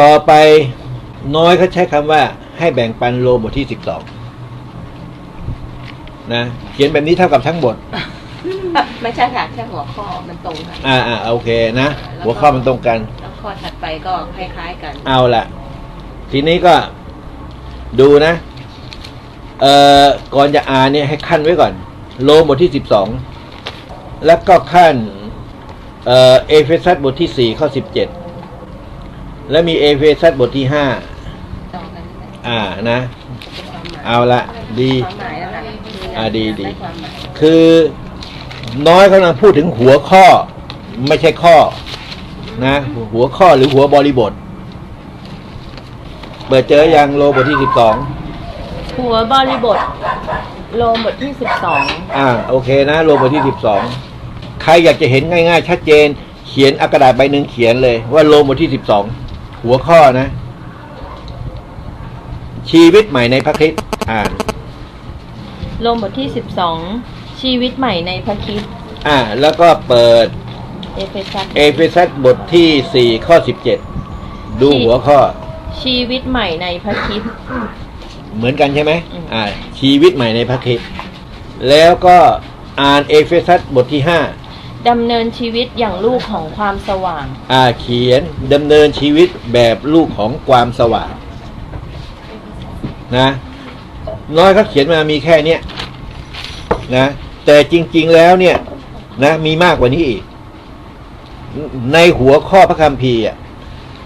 ต่อไปน้อยเขาใช้คำว่าให้แบ่งปันโลบทที่สิบสองนะเขียนแบบนี้เท่ากับทั้งบท ไม่ใช่ค่ะแค่หัวข้อมันตรงกันอ่าอ่าโอเคนะ หัวข้อมันตรงกัน แล้วข้อถัดไปก็คล้าย ๆ กัน เอาละทีนี้ก็ดูนะ เอ่อก่อนจะอ่านเนี่ยให้ขั้นไว้ก่อน โลมบทที่สิบสองแล้วก็ขั้นเอ่อเอเฟซัสบทที่สี่ข้อสิบเจ็ด แล้วมีเอเฟซัสบทที่ห้าตรงกันไหมอ่านะความหมายเอาละดีความหมายแล้วนะอ่าดีดีไความหมายคือน้อยกำลังพูดถึงหัวข้อ ไม่ใช่ข้อ นะ หัวข้อหรือหัวบริบท เปิดเจอยังโลบทที่สิบสองหัวบริบท โลมบทที่สิบสองอ่า โอเคนะ โลบทที่สิบสองใครอยากจะเห็นง่าย ๆ ชัดเจน เขียนเอากระดาษใบหนึ่งเขียนเลยว่าโลบทที่สิบสอง หัวข้อนะ ชีวิตใหม่ในพระคริสต์อ่านโลมบทที่สิบสองชีวิตใหม่ในพระคริสต์อ่า แล้วก็เปิด เอเฟซัสเอเฟซัสบทที่สี่ข้อสิบเจ็ดดูหัวข้อ ชีวิตใหม่ในพระคริสต์เหมือนกันใช่ไหมอืมอ่า ชีวิตใหม่ในพระคริสต์แล้วก็อ่านเอเฟซัสบทที่ห้า ดำเนินชีวิตอย่างลูกของความสว่าง อ่าเขียนดำเนินชีวิตแบบลูกของความสว่าง นะ น้อยเขาเขียนมามีแค่เนี้ยนะ แต่จริง ๆแล้วเนี่ย นะ มีมากกว่านี้อีก ในหัวข้อพระคัมภีร์อะ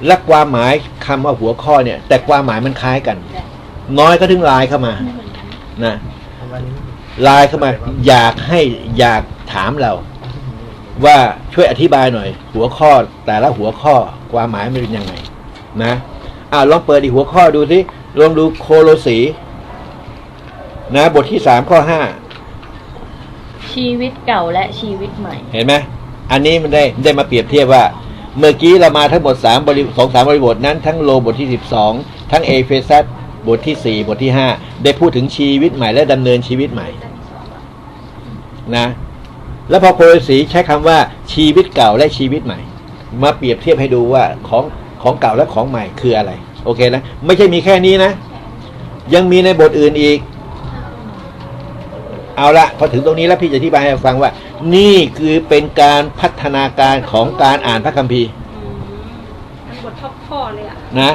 และความหมายคำว่าหัวข้อเนี่ย แต่ความหมายมันคล้ายกัน น้อยก็ถึงลายเข้ามา นะลายเข้ามา อยากให้อยากถามเรา ว่าช่วยอธิบายหน่อย หัวข้อแต่ละหัวข้อความหมายมันเป็นยังไงนะอ่าลองเปิดอีกหัวข้อดูสิลองดูโคโลสี นะ บทที่สามข้อห้าชีวิตเก่าและชีวิตใหม่ เห็นไหมอันนี้มันได้ได้มาเปรียบเทียบว่า เมื่อกี้เรามาทั้งหมดสามบริสองสามบริบทนั้น ทั้งโลบทที่สิบสองทั้งเอเฟซัสบทที่สี่บทที่ห้าได้พูดถึงชีวิตใหม่และดำเนินชีวิตใหม่ นะ แล้วพอโคโลสีใช้คำว่าชีวิตเก่าและชีวิตใหม่ มาเปรียบเทียบให้ดูว่าของของเก่าและของใหม่คืออะไร โอเคนะ ไม่ใช่มีแค่นี้นะ ยังมีในบทอื่นอีก เอาละพอถึงตรงนี้แล้วพี่จะอธิบายให้ฟังว่า นี่คือเป็นการพัฒนาการของการอ่านพระคัมภีร์ทั้งบทท็อปข้อเลยอะนะ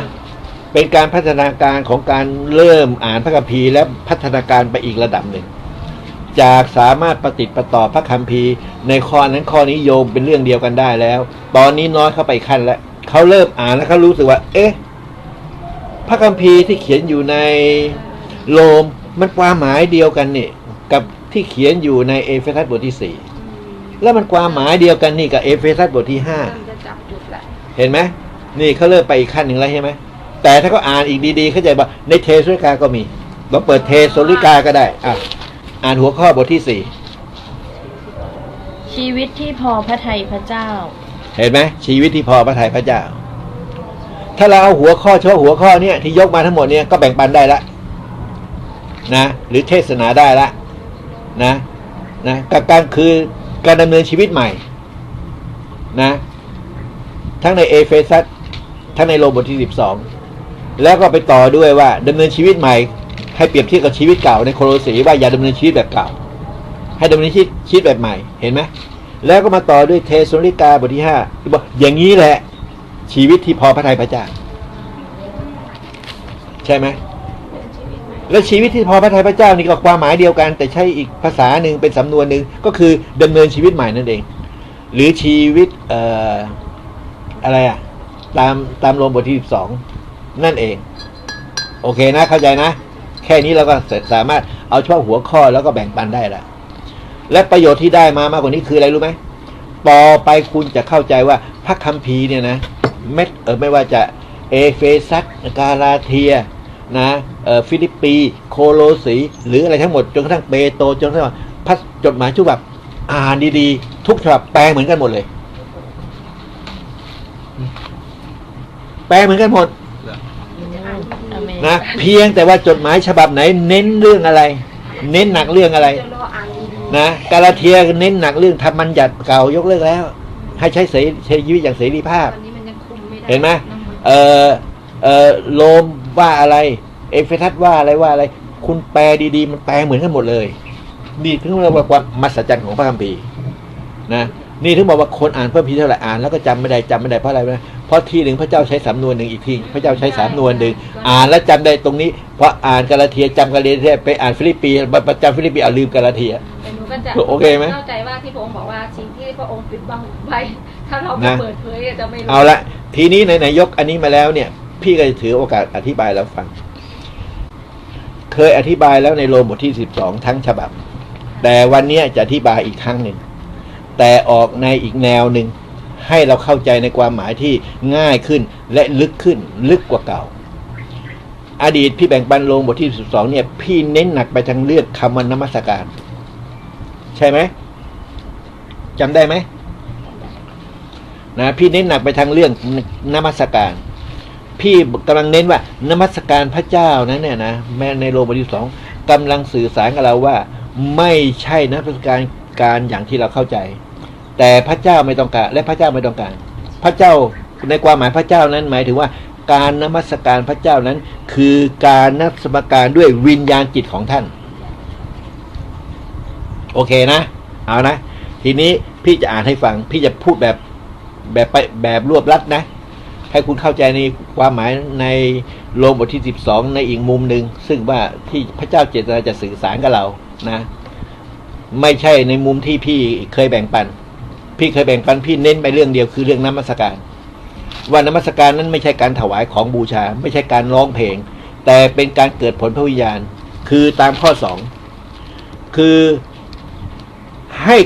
เป็นการพัฒนาการของการเริ่มอ่านพระคัมภีร์และพัฒนาการไปอีกระดับหนึ่ง จากสามารถประติดประต่อพระคัมภีร์ ในข้อนั้นข้อนี้โยงเป็นเรื่องเดียวกันได้แล้ว ตอนนี้น้อยเข้าไปขั้นแล้วเขาเริ่มอ่านแล้วเขารู้สึกว่า เอ๊ะ พระคัมภีร์ที่เขียนอยู่ในโรมมันความหมายเดียวกันนี่กับที่เขียนอยู่ในเอเฟซัสบทที่สี่แล้วมันความหมายเดียวกันนี่กับเอเฟซัสบทที่ห้าเห็นไหมนี่เขาเริ่มไปอีกขั้นหนึ่งแล้วใช่ไหมแต่ถ้าเขาอ่านอีกดีๆ เข้าใจว่าในเทสโลนิกาก็มีเราเปิดเทสโลนิกาก็ได้อะ อ่านหัวข้อบทที่สี่ชีวิตที่พอพระทัยพระเจ้า เห็นไหมชีวิตที่พอพระทัยพระเจ้า ถ้าเราเอาหัวข้อเฉพาะหัวข้อเนี่ยที่ยกมาทั้งหมดเนี่ยก็แบ่งปันได้ละนะ หรือเทศนาได้ละนะนะกับการคือการดำเนินชีวิตใหม่ นะ ทั้งในเอเฟซัสทั้งในโรมบทที่สิบสองแล้วก็ไปต่อด้วยว่าดำเนินชีวิตใหม่ ให้เปรียบเทียบกับชีวิตเก่าในโคโลสีว่าอย่าดำเนินชีวิตแบบเก่า ให้ดำเนินชีวิตชีวิตแบบใหม่เห็นไหมแล้วก็มาต่อด้วยเทสโลนิกาบทที่ห้าบอกอย่างนี้แหละ ชีวิตที่พอพระทัยพระเจ้าใช่ไหมแล้วชีวิตที่พอพระทัยพระเจ้านี่ก็ความหมายเดียวกัน แต่ใช้อีกภาษาหนึ่งเป็นสำนวนหนึ่งก็คือดำเนินชีวิตใหม่นั่นเอง หรือชีวิตเอ่ออะไรอะตามตามโรมบทที่สิบสองนั่นเอง โอเคนะเข้าใจนะ ค่นี้เราก็สามารถเอาเฉพาะหัวข้อแล้วก็แบ่งปันได้ละและประโยชน์ที่ได้มามากกว่านี้คืออะไรรู้ไหมต่อไปคุณจะเข้าใจว่าพระคัมภีร์เนี่ยนะเม็ดเออไม่ว่าจะเอเฟซัสกาลาเทียนะเออฟิลิปปีโคโลสี หรืออะไรทั้งหมดจนกระทั่งเปโตจนกระทั่งพระจดหมายฉบับอ่านดีๆ ทุกฉบับแปลเหมือนกันหมดเลย แปลเหมือนกันหมด นนะเพียงแต่ว่าจดหมายฉบับไหนเน้นเรื่องอะไร เน้นหนักเรื่องอะไรจะรออ่านดีนะกาลาเทียเน้นหนักเรื่องทำบัญญัติเก่ายกเลิกแล้ว ให้ใช้เสรีชีวิตอย่างเสรีภาพตอนนี้มันยังคุมไม่ได้เห็นไหมเออเออโลมว่าอะไร เอเฟทัสว่าอะไรว่าอะไร คุณแปลดีๆ มันแปลเหมือนกันหมดเลยนี่ถึงเรียกว่าความมหัศจรรย์ของพระคัมภีร์นะ นี่ถึงบอกว่าคนอ่านเพิ่มพีเท่าไหร่อ่านแล้วก็จำไม่ได้จำไม่ได้เพราะอะไรนะเพราะที่หนึ่งพระเจ้าใช้สำนวนหนึ่งอีกทีพระเจ้าใช้สำนวนหนึ่งอ่านแล้วจำได้ตรงนี้เพราะอ่านกาลาเทียจำกาลาเทียไปอ่านฟิลิปปีประจำฟิลิปปีเอาลืมกาลาเทียแต่หนูก็จะโอเคไหมเข้าใจว่าที่พระองค์บอกว่าสิ่งที่พระองค์ปิดบังไว้ถ้าเราไม่นะเปิดเผยจะไม่รู้เอาละทีนี้ไหนๆยกอันนี้มาแล้วเนี่ย พี่ก็จะถือโอกาสอธิบายแล้วฟัง เคยอธิบายแล้วในโรมบทที่สิบสองทั้งฉบับ แต่วันเนี้ยจะอธิบายอีกครั้งหนึ่ง แต่ออกในอีกแนวหนึ่งให้เราเข้าใจในความหมายที่ง่ายขึ้นและลึกขึ้นลึกกว่าเก่า อดีตพี่แบ่งปันโรมบทที่สิบสองเนี่ย พี่เน้นหนักไปทางเรื่องคำว่านมัสการ ใช่ไหมจำได้ไหมนะพี่เน้นหนักไปทางเรื่องนมัสการ พี่กำลังเน้นว่านมัสการพระเจ้านั้นเนี่ยนะแม้ในโรมบทที่สองกำลังสื่อสารกับเราว่า ไม่ใช่นมัสการการอย่างที่เราเข้าใจ แต่พระเจ้าไม่ต้องการ และพระเจ้าไม่ต้องการ พระเจ้าในความหมายพระเจ้านั้นหมายถึงว่าการนมัสการพระเจ้านั้น คือการนมัสการด้วยวิญญาณจิตของท่าน โอเคนะ เอานะ ทีนี้พี่จะอ่านให้ฟัง พี่จะพูดแบบแบบไปแบบรวบรัดนะ ให้คุณเข้าใจในความหมายในโรมบทที่สิบสองในอีกมุมหนึ่งซึ่งว่าที่พระเจ้าเจตนาจะสื่อสารกับเรานะ ไม่ใช่ในมุมที่พี่เคยแบ่งปัน พี่เคยแบ่งปันพี่เน้นไปเรื่องเดียวคือเรื่องน้ำมัสการ ว่านมัสการนั้นไม่ใช่การถวายของบูชา ไม่ใช่การร้องเพลง แต่เป็นการเกิดผลพระวิญญาณ คือตามข้อสองคือให้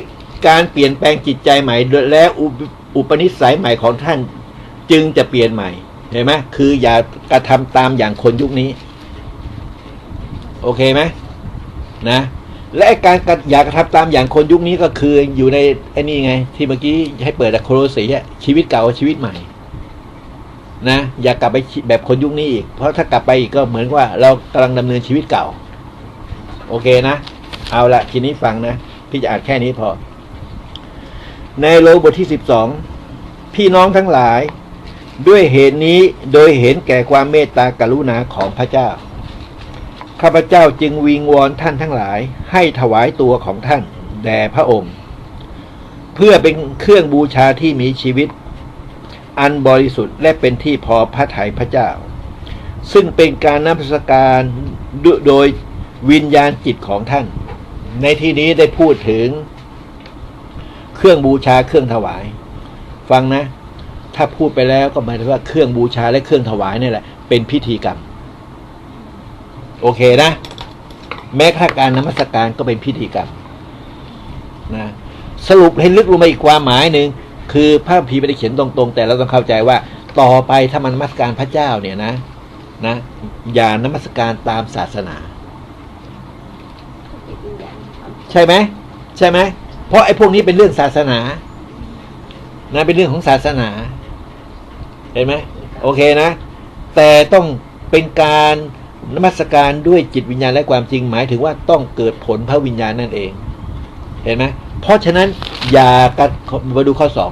การเปลี่ยนแปลงจิตใจใหม่และอุปอุปนิสัยใหม่ของท่าน จึงจะเปลี่ยนใหม่เห็นไหมคืออย่ากระทำตามอย่างคนยุคนี้ โอเคไหมนะ และการอยากกระทำตามอย่างคนยุคนี้ก็คืออยู่ในไอ้นี่ไง ที่เมื่อกี้ให้เปิดอะโครสีชีวิตเก่าชีวิตใหม่ นะ อย่ากลับไปแบบคนยุคนี้อีก เพราะถ้ากลับไปอีกก็เหมือนว่า เรากำลังดำเนินชีวิตเก่า โอเคนะเอาละทีนี้ฟังนะพี่จะอ่านแค่นี้พอ ในโลบทที่สิบสองพี่น้องทั้งหลาย ด้วยเหตุนี้โดยเห็นแก่ความเมตตากรุณาของพระเจ้า ข้าพเจ้าจึงวิงวอนท่านทั้งหลาย ให้ถวายตัวของท่าน แด่พระองค์ เพื่อเป็นเครื่องบูชาที่มีชีวิต อันบริสุทธิ์และเป็นที่พอพระทัยพระเจ้า ซึ่งเป็นการนมัสการโดโดยวิญญาณจิตของท่าน ในที่นี้ได้พูดถึง เครื่องบูชาเครื่องถวาย ฟังนะ ถ้าพูดไปแล้วก็หมายถึงว่าเครื่องบูชาและเครื่องถวายนี่แหละ เป็นพิธีกรรม โอเคนะ แม้กระทั่งการนมัสการก็เป็นพิธีกรรมนะสรุปให้ลึกลงมาอีกความหมายหนึ่งคือพระคัมภีไม่ได้เขียนตรงๆ แต่เราต้องเข้าใจว่าต่อไปถ้ามันนมัสการพระเจ้าเนี่ยนะนะอย่านมัสการตามศาสนา ใช่ไหมใช่ไหมเพราะไอ้พวกนี้เป็นเรื่องศาสนานะเป็นเรื่องของศาสนาเห็นไหมโอเคนะ แต่ต้องเป็นการ นมัสการด้วยจิตวิญญาณและความจริงหมายถึงว่าต้องเกิดผลพระวิญญาณนั่นเอง เห็นไหมเพราะฉะนั้นอย่ากระมาดูข้อสอง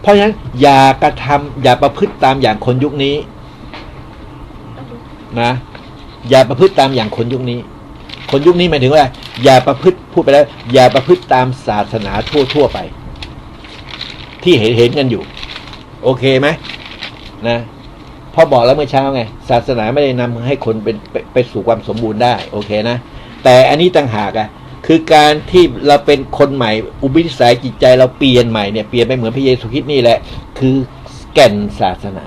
เพราะฉะนั้นอย่ากระทำอย่าประพฤติตามอย่างคนยุคนี้นะอย่าประพฤติตามอย่างคนยุคนี้ คนยุคนี้หมายถึงว่า อย่าประพฤติพูดไปแล้ว อย่าประพฤติตามศาสนาทั่วทั่วๆไป ที่เห็นเห็นกันอยู่ โอเคไหมนะ พ่อบอกแล้วเมื่อเช้าไง ศาสนาไม่ได้นำให้คนเป็นไปไปสู่ความสมบูรณ์ได้ โอเคนะ แต่อันนี้ต่างหากอะคือการที่เราเป็นคนใหม่ อุปนิสัยจิตใจเราเปลี่ยนใหม่เนี่ยเปลี่ยนไปเหมือนพระเยซูคริสต์นี่แหละ คือแก่นศาสนา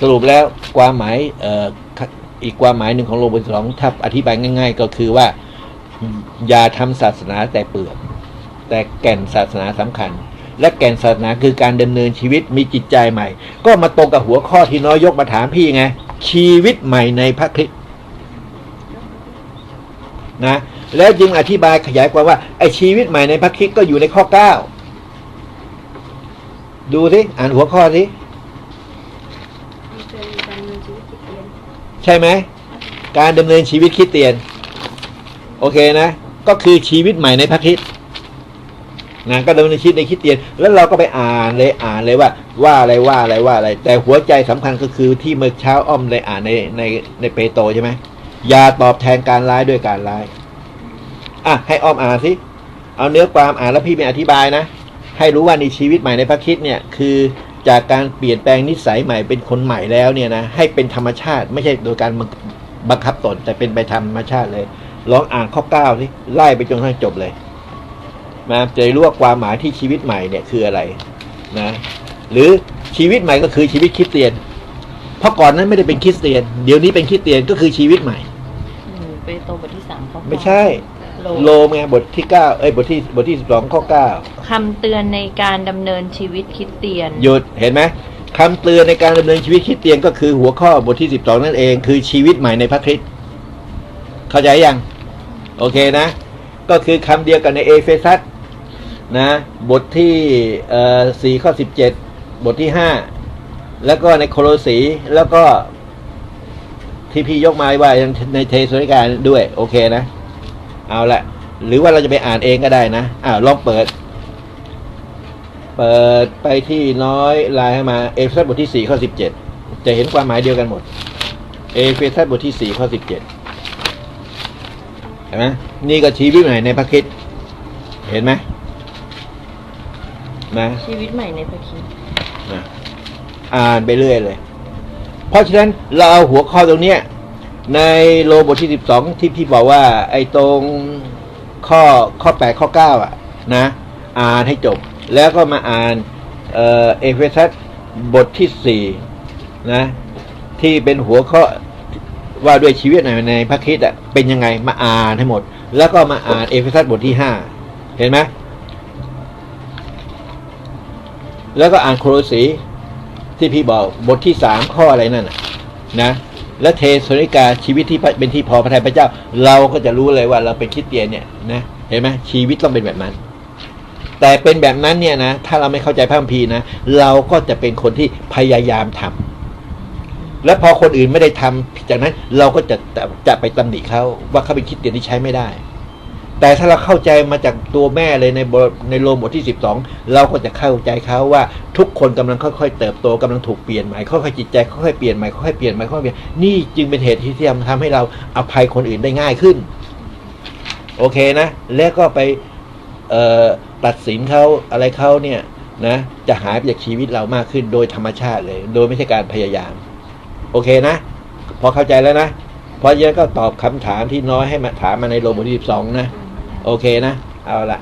สรุปแล้วความหมายเอ่ออีกความหมายหนึ่งของโลบทสองถ้าอธิบายง่าย ๆ ก็คือว่า อย่าทำศาสนาแต่เปลือกแต่แก่นศาสนาสำคัญ และแก่นศาสนาคือการดำเนินชีวิตมีจิตใจใหม่ ก็มาตรงกับหัวข้อที่น้อยยกมาถามพี่ไง ชีวิตใหม่ในพระคริสต์นะ แล้วจึงอธิบายขยายความว่าไอชีวิตใหม่ในพระคริสต์ก็อยู่ในข้อเก้าดูสิอ่านหัวข้อสิมันเป็นการดำเนินชีวิตที่เปลี่ยนใช่ไหมการดำเนินชีวิตคริสเตียน โอเคนะ ก็คือชีวิตใหม่ในพระคริสต์ นะก็ดำเนินชีวิตในคิดเตียน แล้วเราก็ไปอ่านเลยอ่านเลยว่า ว่าอะไรว่าอะไรว่าอะไร แต่หัวใจสำคัญก็คือที่เมื่อเช้าอ้อมเลยอ่านในในในเปโตใช่ไหมอย่าตอบแทนการร้ายด้วยการร้ายอะให้อ้อมอ่านสิเอาเนื้อความอ่านแล้วพี่ไม่อธิบายนะ ให้รู้ว่าในชีวิตใหม่ในพระคิดเนี่ยคือจากการเปลี่ยนแปลงนิสัยใหม่เป็นคนใหม่แล้วเนี่ยนะให้เป็นธรรมชาติ ไม่ใช่โดยการบังบังคับตนแต่เป็นไปธรรมชาติเลยลองอ่านข้อเก้าสิไล่ไปจนทั่งจบเลย นะจะได้รู้ว่าความหมายที่ชีวิตใหม่เนี่ยคืออะไรนะหรือชีวิตใหม่ก็คือชีวิตคริสเตียน เพราะก่อนนั้นไม่ได้เป็นคริสเตียน เดี๋ยวนี้เป็นคริสเตียนก็คือชีวิตใหม่อืมเปโตรบทที่สามข้อเก้าไม่ใช่โลโลมไงบทที่เก้าเอ้ยบทที่บทที่สิบสองข้อเก้าคำเตือนในการดำเนินชีวิตคริดเตียน หยุดเห็นไหมคำเตือนในการดำเนินชีวิตคริสเตียนก็คือหัวข้อบทที่สิบสองนั่นเอง คือชีวิตใหม่ในพระคริสต์เข้าใจยัง โอเคนะ ก็คือคำเดียวกันในเอเฟซัส นะบทที่สี่ข้อสิบเจ็ดบทที่ห้าแล้วก็ในโคโลสีแล้วก็ที่พี่ยกมาว่าในเทสนิการด้วย โอเคนะ เอาละหรือว่าเราจะไปอ่านเองก็ได้นะอ้าวลองเปิด เปิดไปที่น้อยลายให้มา เอเฟซัสบทที่สี่ข้อสิบเจ็ดจะเห็นความหมายเดียวกันหมด เอเฟซัสบทที่สี่ข้อสิบเจ็ดเห็นไหมนี่ก็ชีวิตใหม่ในพระคริสต์เห็นไหม นะชีวิตใหม่ในพระคริดนะอ่านไปเรื่อยเลย เพราะฉะนั้นเราเอาหัวข้อตรงเนี้ย ในโลบทที่สิบสองที่พี่บอกว่า ไอ้ตรงข้อข้อแปดข้อเก้าอะ นะ อ่านให้จบ แล้วก็มาอ่านเอ่อเอเฟซัสบทที่สี่นะ ที่เป็นหัวข้อว่าด้วยชีวิตในในพระคริสต์อะเป็นยังไงมาอ่านให้หมด แล้วก็มาอ่านเอเฟซัสบทที่ห้าเห็นไหม แล้วก็อ่านโครสีที่พี่บอกบทที่สามข้ออะไรนั่นนะนะ และเทสนิกาชีวิตที่เป็นที่พอพระทัยพระเจ้า เราก็จะรู้เลยว่าเราเป็นคริสเตียนเนี่ยนะเห็นไหมชีวิตต้องเป็นแบบนั้น แต่เป็นแบบนั้นเนี่ยนะถ้าเราไม่เข้าใจพระคัมภีร์นะเราก็จะเป็นคนที่พยายามทำและพอคนอื่นไม่ได้ทำจากนั้น เราก็จะจะไปตำหนิเขาว่าเขาเป็นคริสเตียนที่ใช้ไม่ได้ แต่ถ้าเราเข้าใจมาจากตัวแม่เลยในในโรมบทที่สิบสองเราก็จะเข้าใจเขาว่าทุกคนกำลังค่อยๆ เติบโตกำลังถูกเปลี่ยนใหม่ค่อยๆจิตใจค่อยๆเปลี่ยนใหม่ค่อยๆเปลี่ยนใหม่ค่อยๆเปลี่ยนนี่จึงเป็นเหตุที่ทำทำให้เราอภัยคนอื่นได้ง่ายขึ้น โอเคนะ แล้วก็ไปตัดสินเขาอะไรเขาเนี่ยนะจะหายไปจากชีวิตเรามากขึ้นโดยธรรมชาติเลย โดยไม่ใช่การพยายาม โอเคนะ พอเข้าใจแล้วนะ เพราะฉะนั้นก็ตอบคำถามที่น้อยให้มาถามมาในโรมบทที่สิบสองนะ โอเคนะ เอาละ